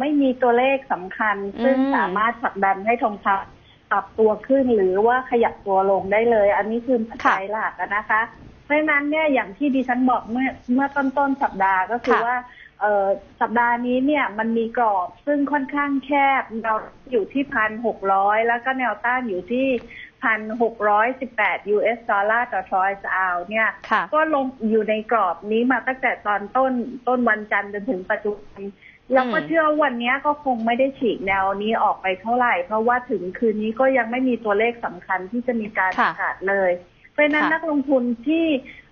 ไม่มีตัวเลขสำคัญ ซึ่งอืมสามารถผลักดันให้ทองคำปรับตัวขึ้นหรือว่าขยับตัวลงได้เลย อันนี้คือปัจจัยหลักอะนะคะ เพราะฉะนั้นเนี่ยอย่างที่ดิฉันบอกเมื่อเมื่อต้นต้นๆสัปดาห์ก็คือค่ะว่าเอ่อสัปดาห์นี้เนี่ยมันมีกรอบซึ่งค่อนข้างแคบแนวอยู่ที่พันหกร้อยแล้วก็แนวต้านอยู่ที่พันหกร้อยสิบแปด US ดอลลาร์ต่อทรอยส์อาวเนี่ย ค่ะ ก็ลงอยู่ในกรอบนี้มาตั้งแต่ตอนต้นต้นวันจันทร์จนถึงปัจจุบัน แล้วก็อืมเชื่อว่าวันนี้ก็คงไม่ได้ฉีกแนวนี้ออกไปเท่าไหร่ เพราะว่าถึงคืนนี้ก็ยังไม่มีตัวเลขสำคัญที่จะมีการปค่ะระกาศเลย เพราะฉะนั้นค่ะนักลงทุนที่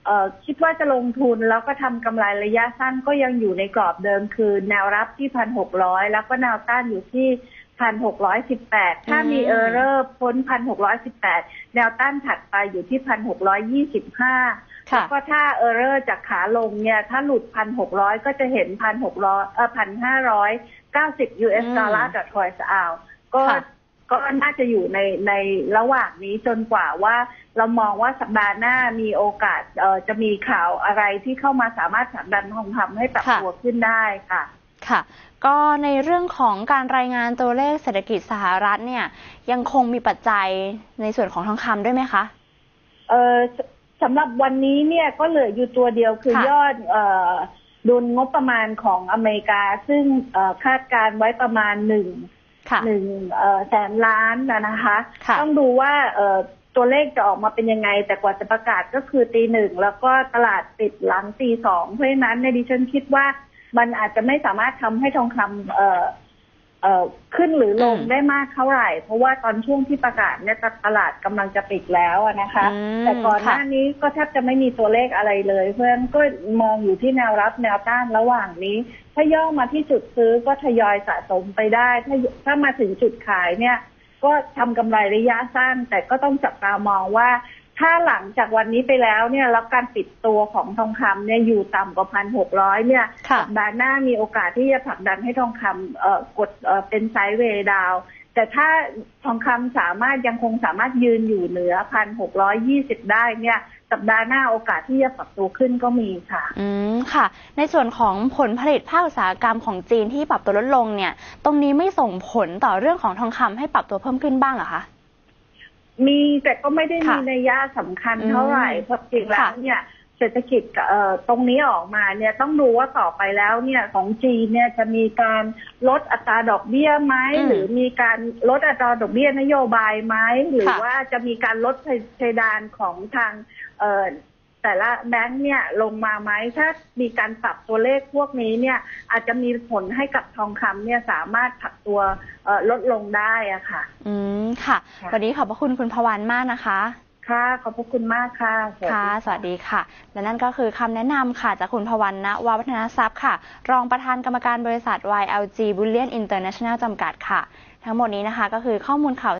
เอ่อคิดว่าจะลงทุนแล้วก็ทำกำไรระยะสั้นก็ยังอยู่ในกรอบเดิมคือ แนวรับที่พันหกร้อยแล้วก็แนวต้านอยู่ที่ พันหกร้อยสิบแปดถ้ามีอืมเออร์เรอร์พ้นพันหกร้อยสิบแปดแนวต้านถัดไปอยู่ที่พันหกร้อยยี่สิบห้าค่ะแล้วก็ถ้าเออร์เรอร์จากขาลงเนี่ย ถ้าหลุดพันหกร้อยก็จะเห็นพันหกร้อยเออพันห้าร้อยเก้าสิบ US อืมดอลลาร์ต่อทรอยส์อาวก็ค่ะก็น่าจะอยู่ในในระหว่างนี้จนกว่าว่าเรามองว่าสัปดาห์หน้ามีโอกาสเอ่อจะมีข่าวอะไรที่เข้ามาสามารถผลักดันทองคำให้ปรับค่ะตัวขึ้นได้ค่ะ ค่ะ ก็ในเรื่องของการรายงานตัวเลขเศรษฐกิจสหรัฐเนี่ย ยังคงมีปัจจัยในส่วนของทองคำด้วยไหมคะ เออสสำหรับวันนี้เนี่ยก็เหลืออยู่ตัวเดียวคือค่ะ ยอดเอ่อดุลงบประมาณของอเมริกา ซึ่งเอ่อคาดการไว้ประมาณหนึ่ง ค่ะ หนึ่งเอ่อแสนล้านนะนะคะ ค่ะต้องดูว่าเอ่อตัวเลขจะออกมาเป็นยังไง แต่กว่าจะประกาศก็คือตีหนึ่งแล้วก็ตลาดปิดหลังตีสองเพราะฉะนั้นในยดิฉันคิดว่า มันอาจจะไม่สามารถทำให้ทองคำเอ่อเอ่อขึ้นหรือลงอืมได้มากเท่าไหร่ เพราะว่าตอนช่วงที่ประกาศเนี่ยตลาดกำลังจะปิดแล้วอะนะคะอืมแต่ก่อนหค่ะน้านี้ก็แทบจะไม่มีตัวเลขอะไรเลย เพราะฉะนั้นก็มองอยู่ที่แนวรับแนวต้านระหว่างนี้ ถ้าย่อมาที่จุดซื้อก็ทยอยสะสมไปได้ ถ้าถ้ามาถึงจุดขายเนี่ย ก็ทำกำไรระยะสั้น แต่ก็ต้องจับตามองว่า ถ้าหลังจากวันนี้ไปแล้วเนี่ยแล้วการปิดตัวของทองคำเนี่ยอยู่ต่ำกว่าพันหกร้อยเนี่ยค่ะ สัปดาห์หน้ามีโอกาสที่จะผลักดันให้ทองคำเอ่อกดเอ่อเป็นไซด์เวย์ดาวแต่ถ้าทองคำสามารถยังคงสามารถยืนอยู่เหนือพันหกร้อยยี่สิบได้เนี่ย สัปดาห์หน้าโอกาสที่จะปรับตัวขึ้นก็มีค่ะ อืมค่ะ ในส่วนของผลผลิตภาคอุตสาหกรรมของจีนที่ปรับตัวลดลงเนี่ย ตรงนี้ไม่ส่งผลต่อเรื่องของทองคำให้ปรับตัวเพิ่มขึ้นบ้างเหรอคะ มีแต่ก็ไม่ได้ค่ะมีนัยยะสำคัญเท่าไหร่อืมเพราะจริงแล้วค่ะเนี่ยเศรษฐกิจเอ่อตรงนี้ออกมาเนี่ยต้องดูว่าต่อไปแล้วเนี่ยของจีนเนี่ยจะมีการลดอัตราดอกเบี้ยไหมอืมหรือมีการลดอัตราดอกเบี้ยนโยบายไหมหรือค่ะว่าจะมีการลดเพดานของทางเอ่อ แต่ละแบงค์เนี่ยลงมาไหมถ้ามีการปรับตัวเลขพวกนี้เนี่ยอาจจะมีผลให้กับทองคำเนี่ยสามารถผักตัวเอ่อลดลงได้อะค่ะ อืมค่ะค่ะ วันนี้ขอบพระคุณคุณพวันมากนะคะค่ะขอบพระคุณมากค่ะสวัสดีค่ะ สวัสดีค่ะ และนั่นก็คือคำแนะนำค่ะ จากคุณพวันณวาวัฒนทรัพย์ค่ะ รองประธานกรรมการบริษัท YLG Bullion International จำกัดค่ะ ทั้งหมดนี้นะคะก็คือข้อมูลข่าว